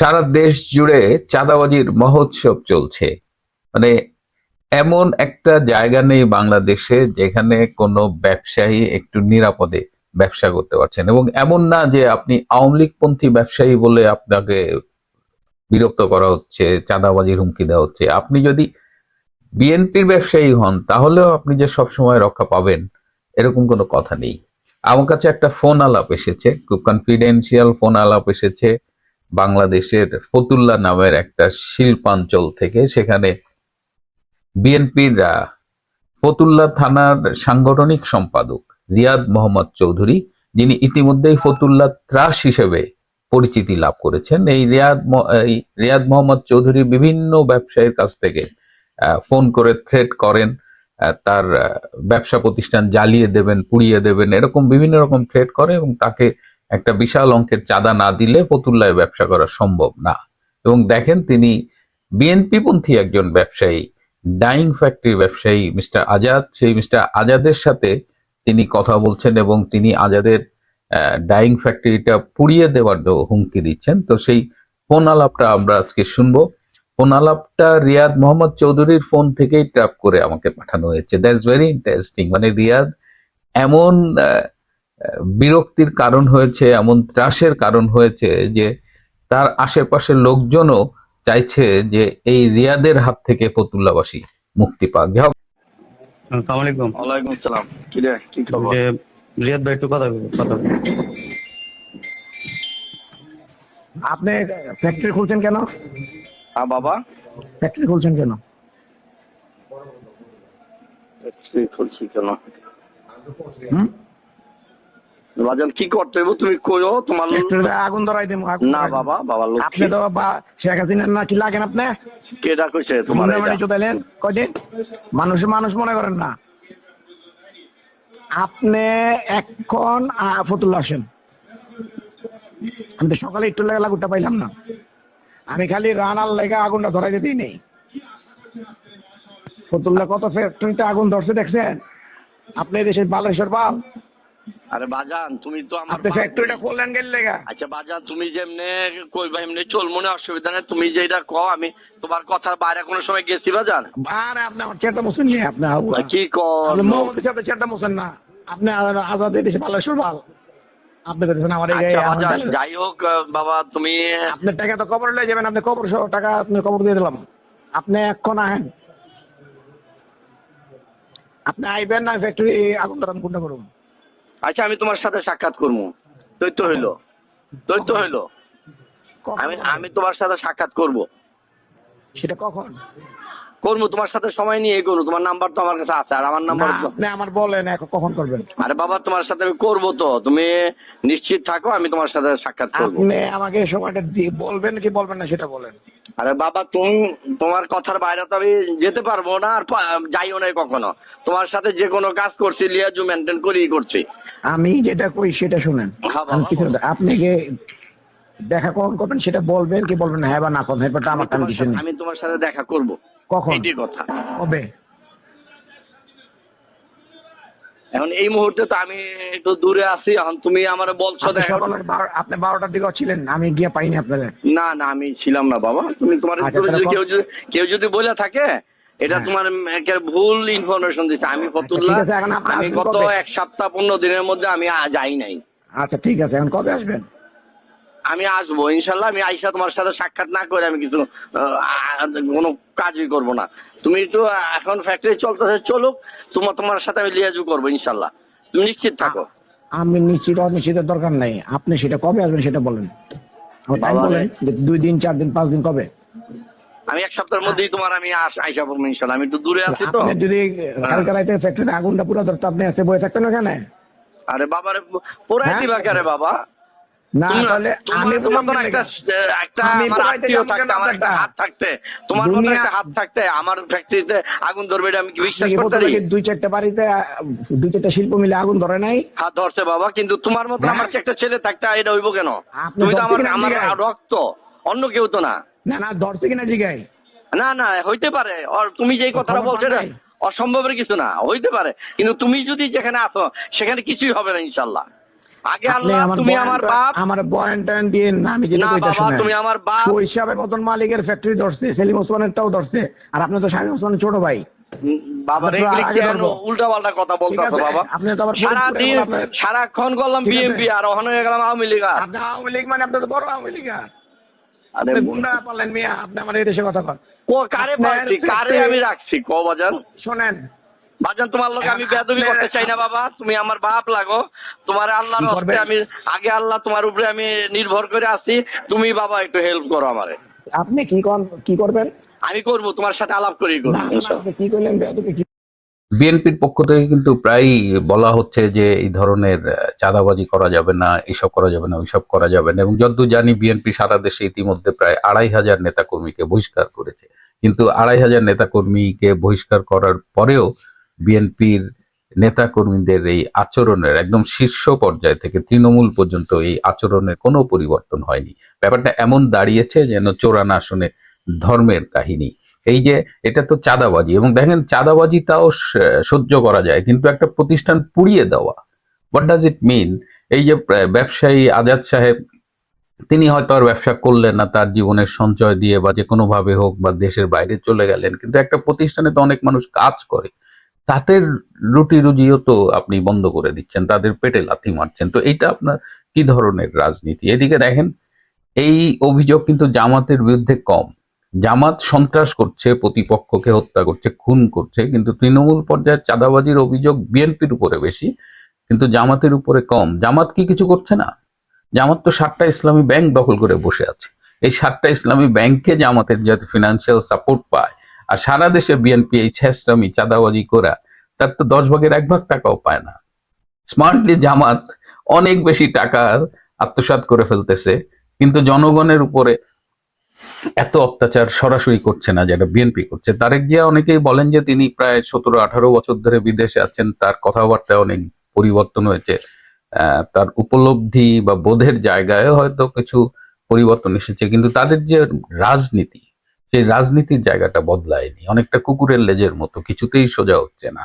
সারা দেশ জুড়ে চাঁদাবাজির মহোৎসব চলছে। মানে এমন একটা জায়গা নেই বাংলাদেশে যেখানে কোনো ব্যবসায়ী একটু নিরাপদে ব্যবসা করতে পারছেন। এবং এমন না যে আপনি আওয়ামী লীগপন্থী ব্যবসায়ী বলে আপনাকে বিরক্ত করা হচ্ছে, চাঁদাবাজির হুমকি দেওয়া হচ্ছে। আপনি যদি বিএনপির ব্যবসায়ী হন, তাহলেও আপনি যে সব সময় রক্ষা পাবেন, এরকম কোনো কথা নেই। আমার কাছে একটা ফোন আলাপ এসেছে, খুব কনফিডেন্সিয়াল ফোন আলাপ এসেছে। বাংলাদেশের ফতুল্লা নামের একটা শিল্পাঞ্চল থেকে সেখানে বিএনপির ফতুল্লা থানার সাংগঠনিক সম্পাদক রিয়াদ মোহাম্মদ চৌধুরী, যিনি ইতিমধ্যেই ফতুল্লা ত্রাস হিসেবে পরিচিতি লাভ করেছেন। এই রিয়াদ এই রিয়াদ মোহাম্মদ চৌধুরী বিভিন্ন ব্যবসায়ীর কাছ থেকে ফোন করে থ্রেট করেন তার ব্যবসা প্রতিষ্ঠান জ্বালিয়ে দেবেন, পুড়িয়ে দেবেন, এরকম বিভিন্ন রকম থ্রেট করে এবং তাকে একটা বিশাল অঙ্কের চাঁদা না দিলে ফতুল্লায় ব্যবসা করা সম্ভব না। এবং দেখেন তিনি বিএনপি পন্থী একজন ব্যবসায়ী ডাইং ফ্যাক্টরি ব্যবসায়ী, মিস্টার আজাদ। সেই মিস্টার আজাদের সাথে তিনি কথা বলছেন এবং তিনি আজাদের ডাইং ফ্যাক্টরিটা পুড়িয়ে দেওয়ার হুমকি দিচ্ছেন। তো সেই ফোন আলাপটা আমরা আজকে শুনব। ফোন আলাপটা রিয়াদ মোহাম্মদ চৌধুরীর ফোন থেকেই ট্যাপ করে আমাকে পাঠানো হয়েছে। দ্যাটস ভেরি ইন্টারেস্টিং মানে রিয়াদ এমন বিরক্তির কারণ হয়েছে এমন ত্রাসের কারণ হয়েছে যে তার আশেপাশের লোকজনও চাইছে যে এই রিয়াদের হাত থেকে ফতুল্লাবাসী মুক্তি পাক। আসসালামু আলাইকুম। ওয়ালাইকুম সালাম কি রে কি খবর? রিয়াদ ভাই একটু কথা বলব, কথা আপনি ফ্যাক্টরি খুলছেন কেন? হ্যাঁ বাবা। ফ্যাক্টরি খুলছেন কেন? তুই খুলছি কেন? হুম? বাজান কি করতে তুমি কইও তোমার আগুন ধরাই দেবো না বাবা বাবা আপনি তো বা শেখ হাসিনার না কি লাগেন আপনি? কেডা কইছে তোমার চোদাইলেন কয়দিন মানুষ মানুষ মনে করেন না। আপনি এখন ফতুল্লা আসেন আমি তো সকালে একটু লেগে লাগুটা পাইলাম না। আমি খালি রানার লেগে আগুনটা ধরাই দিতেই নেই ফতুল্লা কত ফ্যাক্টরিতে আগুন ধরছে দেখছেন? আপনি দেশের বালেশ্বর বাল। আরে বাজান তুমি তো আমার। ফ্যাক্টরিটা খুললেন গেল লেগা? আচ্ছা বাজান তুমি যেমনে কইবা এমনি চল মনে অসুবিধা নেই। তুমি যেটা কও আমি তোমার কথার বাইরে কোনো সময় গেছি বাজান? আরে আপনি আমার চেয়ারটা মুছেন নিয়ে আপনি। কি কর? মোহাম্মদের সাথে চেয়ারটা মুছেন না। আপনি আজাদ দেশে বালেশ্বর বাল আপনি বলছেন আমার এই আচ্ছা যাই হোক বাবা তুমি আপনার টাকা তো কবর লয়ে যাবেন আপনি কবর সহ টাকা আপনি কবর দিয়ে দিলাম। আপনি এখন আহেন। আপনি আইবেন না ফ্যাক্টরি আগুন ধরান কোনটা করুন। আচ্ছা আমি তোমার সাথে সাক্ষাৎ করব। দৈত্য হইল। দৈত্য হইল। আমি আমি তোমার সাথে সাক্ষাৎ করব। সেটা কখন? করব তোমার সাথে সময় নিয়ে এগোনো তোমার নাম্বার তো আমার কাছে আছে আর আমার নাম্বার আপনি আমার বলেন এখন কখন করবেন? আরে বাবা তোমার সাথে আমি করব তো তুমি নিশ্চিত থাকো আমি তোমার সাথে সাক্ষাৎ করব। আপনি আমাকে সময়টা দিয়ে বলবেন কি বলবেন না সেটা বলেন। আরে বাবা তুমি তোমার কথার বাইরে তো আমি যেতে পারব না আর যাইও না কখনো। তোমার সাথে যে কোনো কাজ করছি লিয়াজু মেনটেন করেই করছি। আমি যেটা কই সেটা শুনেন। হ্যাঁ আপনি কি দেখা কখন করবেন সেটা বলবেন কি বলবেন হ্যাঁ বা না করবেন আমি তোমার সাথে দেখা করব। কখন? এইটি কথা। কবে? এখন এই মুহূর্তে তো আমি একটু দূরে আছি এখন তুমি আমার বলছো আপনি বারোটার দিকে ছিলেন আমি গিয়ে পাইনি আপনাদের। না না আমি ছিলাম না বাবা। তুমি তোমার আচ্ছা, কেউ যদি কেউ যদি বলে থাকে এটা হ্যাঁ। তোমার ভুল ইনফরমেশন দিচ্ছে আমি ফতুল্লাহ এখন আপনি আমি গত এক সপ্তাহ পনেরো দিনের মধ্যে আমি যাই নাই। আচ্ছা ঠিক আছে এখন কবে আসবেন? আমি আসব ইনশাল্লাহ আমি আইসা তোমার সাথে সাক্ষাৎ না করে আমি কিছু কোনো কাজই করব না। তুমি একটু এখন ফ্যাক্টরি চলতেছে চলুক তোমার তোমার সাথে আমি লিয়াজু করব ইনশাল্লাহ। তুমি নিশ্চিত থাকো। আমি নিশ্চিত অনিশ্চিতের দরকার নাই। আপনি সেটা কবে আসবেন সেটা বলেন। বাবা রে। দুই দিন চার দিন পাঁচ দিন কবে? আমি এক সপ্তাহের মধ্যেই তোমার আমি আস- আইসা পড়ব ইনশাল্লাহ। আমি একটু দূরে আছি তো। যদি কালকে রাইতে ফ্যাক্টরিতে আগুনটা পুরো ধরতে আপনি এসে বসে থাকতেন ওখানে? আরে পোড়াই হ্যাঁ? দিবা কে বাবা? না তাহলে আমি তোমার একটা একটা আমার আত্মীয় থাকতে আমার একটা হাত থাকতে। তোমার মতো একটা হাত থাকতে আমার ফ্যাক্টরিতে আগুন ধরবে এটা আমি বিশ্বাস করতে পারি? দুই চারটা বাড়িতে দুই চারটা শিল্প মিলে আগুন ধরে নাই? হাত ধরছে বাবা কিন্তু তোমার মতো। আমার একটা ছেলে থাকতে এটা হইব কেন? তুমি তো আমার আমার রক্ত অন্য কেউ তো না। না না ধরছে কিনা জিগাই না না হইতে পারে। আর তুমি যেই কথাটা বলছো অসম্ভবের কিছু না হইতে পারে। কিন্তু তুমি যদি যেখানে আছো সেখানে কিছুই হবে না ইনশাল্লাহ। আগে আল্লাহ তুমি আমার বাপ। আমার বয়ান টয়ান দিয়ে না আমি যেটা কইতা তুমি আমার বাপ। হিসাবে মতন মালিকের ফ্যাক্টরি ধরছে সেলিম ওসমানেরটাও ধরছে আর আপনি তো শাহিন ছোট ভাই। বাবা। উল্টা পাল্টা কথা বলতেছো বাবা? আপনি তো আবার ফরিদপুরে আপনার- সারাক্ষণ করলাম বিএমপি আর ওখানে গেলাম আওয়ামী লীগ। আপনি আওয়ামী লীগ মানে আপনি তো বড় আওয়ামী লীগ আর। গুন্ডা পারলেন মিয়া আপনি আমার এই দেশে কথা কন ও কারে পাচ্ছি কারে আমি রাখছি? ক বাজান? শোনেন বাজান তোমার লোক আমি বেদবি করতে চাই না বাবা। তুমি আমার বাপ লাগো। তোমার আল্লাহর হস্তে আমি আগে আল্লাহ তোমার উপরে আমি নির্ভর করে আছি। তুমি বাবা একটু হেল্প করো আমারে। আপনি কি কন কি করবেন? আমি করব তোমার সাথে আলাপ করি করব কি করলেন? বেয়াদবি কি বিএনপির পক্ষ থেকে কিন্তু প্রায়ই বলা হচ্ছে যে এই ধরনের চাঁদাবাজি করা যাবে না এসব করা যাবে না ওইসব করা যাবে না। এবং যতদূর জানি বিএনপি সারা দেশে ইতিমধ্যে প্রায় আড়াই হাজার নেতাকর্মীকে বহিষ্কার করেছে। কিন্তু আড়াই হাজার নেতাকর্মীকে বহিষ্কার করার পরেও বিএনপির নেতাকর্মীদের এই আচরণের একদম শীর্ষ পর্যায় থেকে তৃণমূল পর্যন্ত এই আচরণের কোনো পরিবর্তন হয়নি। ব্যাপারটা এমন দাঁড়িয়েছে যেন চোরানা আসনে ধর্মের কাহিনী। এই যে এটা তো চাঁদাবাজি এবং দেখেন চাঁদাবাজি তাও সহ্য করা যায়, কিন্তু একটা প্রতিষ্ঠান পুড়িয়ে দেওয়া হোয়াট ডাজ ইট মিন এই যে ব্যবসায়ী আজাদ সাহেব, তিনি হয়তো আর ব্যবসা করলেন না, তার জীবনের সঞ্চয় দিয়ে বা যে কোনো ভাবে হোক বা দেশের বাইরে চলে গেলেন, কিন্তু একটা প্রতিষ্ঠানে তো অনেক মানুষ কাজ করে। তাদের রুটি রুজিও তো আপনি বন্ধ করে দিচ্ছেন, তাদের পেটে লাথি মারছেন। তো এটা আপনার কি ধরনের রাজনীতি? এদিকে দেখেন, এই অভিযোগ কিন্তু জামাতের বিরুদ্ধে কম। জামাত সন্ত্রাস করছে, প্রতিপক্ষকে হত্যা করছে, খুন করছে, কিন্তু তৃণমূল পর্যায়ের চাঁদাবাজির অভিযোগ বিএনপির উপরে বেশি, কিন্তু জামাতের উপরে কম। জামাত কি কিছু করছে না? জামাত তো সাতটা ইসলামী ব্যাংক দখল করে বসে আছে। এই সাতটা ইসলামী ব্যাংকে জামাতের যাতে ফিনান্সিয়াল সাপোর্ট পায় আর সারা দেশে বিএনপি এই ছেসরামি চাঁদাবাজি করা তার তো দশ ভাগের এক ভাগ টাকাও পায় না। স্মার্টলি জামাত অনেক বেশি টাকার আত্মসাৎ করে ফেলতেছে, কিন্তু জনগণের উপরে এত অত্যাচার সরাসরি করছে না যেটা বিএনপি করছে। তারেক জিয়া অনেকেই বলেন যে তিনি প্রায় সতেরো আঠারো বছর ধরে বিদেশে আছেন, তার কথাবার্তায় অনেক পরিবর্তন হয়েছে। তার উপলব্ধি বা বোধের জায়গায় হয়তো কিছু পরিবর্তন এসেছে, কিন্তু তাদের যে রাজনীতি সেই রাজনীতির জায়গাটা বদলায়নি। অনেকটা কুকুরের লেজের মতো, কিছুতেই সোজা হচ্ছে না।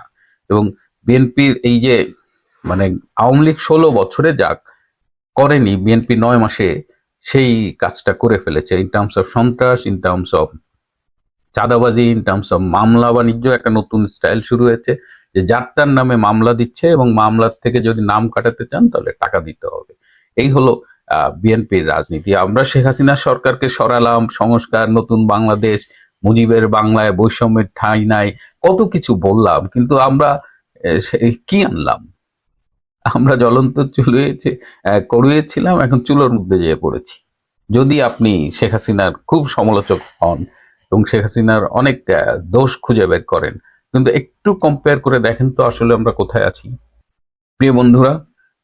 এবং বিএনপির এই যে মানে আওয়ামী লীগ ষোলো বছরে যাক করেনি, বিএনপি নয় মাসে সেই কাজটা করে ফেলেছে। ইন টার্মস অফ সন্ত্রাস ইন টার্মস অফ চাঁদাবাজি ইন টার্মস অফ মামলা বাণিজ্য, একটা নতুন স্টাইল শুরু হয়েছে যে যার তার নামে মামলা দিচ্ছে এবং মামলার থেকে যদি নাম কাটাতে চান তাহলে টাকা দিতে হবে। এই হলো বিএনপির রাজনীতি। আমরা শেখ হাসিনা সরকারকে সরালাম, সংস্কার, নতুন বাংলাদেশ, মুজিবের বাংলায় বৈষম্যের ঠাঁই নাই, কত কিছু বললাম, কিন্তু আমরা কি আনলাম? আমরা জ্বলন্ত চুলিয়েছে করিয়েছিলাম, এখন চুলোর মধ্যে যেয়ে পড়েছি। যদি আপনি শেখ হাসিনার খুব সমালোচক হন এবং শেখ হাসিনার অনেক দোষ খুঁজে বের করেন, কিন্তু একটু কম্পেয়ার করে দেখেন তো আসলে আমরা কোথায় আছি। প্রিয় বন্ধুরা,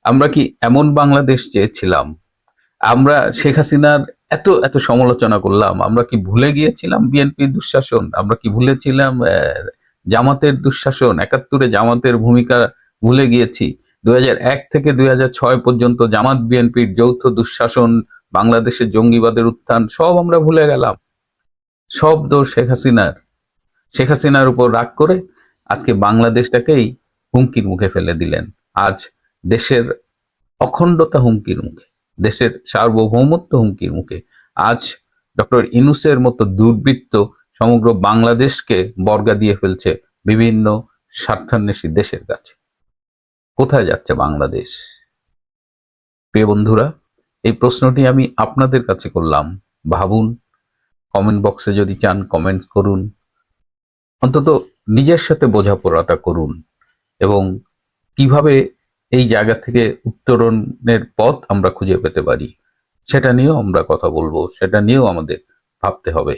আমরা কি এমন বাংলাদেশ চেয়েছিলাম আমরা শেখ হাসিনার এত এত সমালোচনা করলাম, আমরা কি ভুলে গিয়েছিলাম বিএনপির দুঃশাসন? আমরা কি ভুলেছিলাম জামাতের দুঃশাসন? একাত্তরে জামাতের ভূমিকা ভুলে গিয়েছি। এক থেকে দুই ছয় পর্যন্ত জামাত বিএনপির যৌথ দুঃশাসন, বাংলাদেশের জঙ্গিবাদের উত্থান, সব আমরা ভুলে গেলাম। সব দোষ শেখ হাসিনার। শেখ হাসিনার উপর রাগ করে আজকে বাংলাদেশটাকেই হুমকির মুখে ফেলে দিলেন। আজ দেশের অখণ্ডতা হুমকির মুখে। দেশের সার্বভৌমত্ব হুমকির মুখে। আজ ডক্টর ইনুসের মতো দুর্বৃত্ত সমগ্র বাংলাদেশকে বর্গা দিয়ে ফেলছে বিভিন্ন স্বার্থান্বেষী দেশের কাছে। কোথায় যাচ্ছে বাংলাদেশ? প্রিয় বন্ধুরা, এই প্রশ্নটি আমি আপনাদের কাছে করলাম। ভাবুন, কমেন্ট বক্সে যদি চান কমেন্ট করুন। অন্তত নিজের সাথে বোঝাপড়াটা করুন এবং কীভাবে এই জায়গা থেকে উত্তরণের পথ আমরা খুঁজে পেতে পারি। সেটা নিয়েও আমরা কথা বলব, সেটা নিয়েও আমাদের ভাবতে হবে।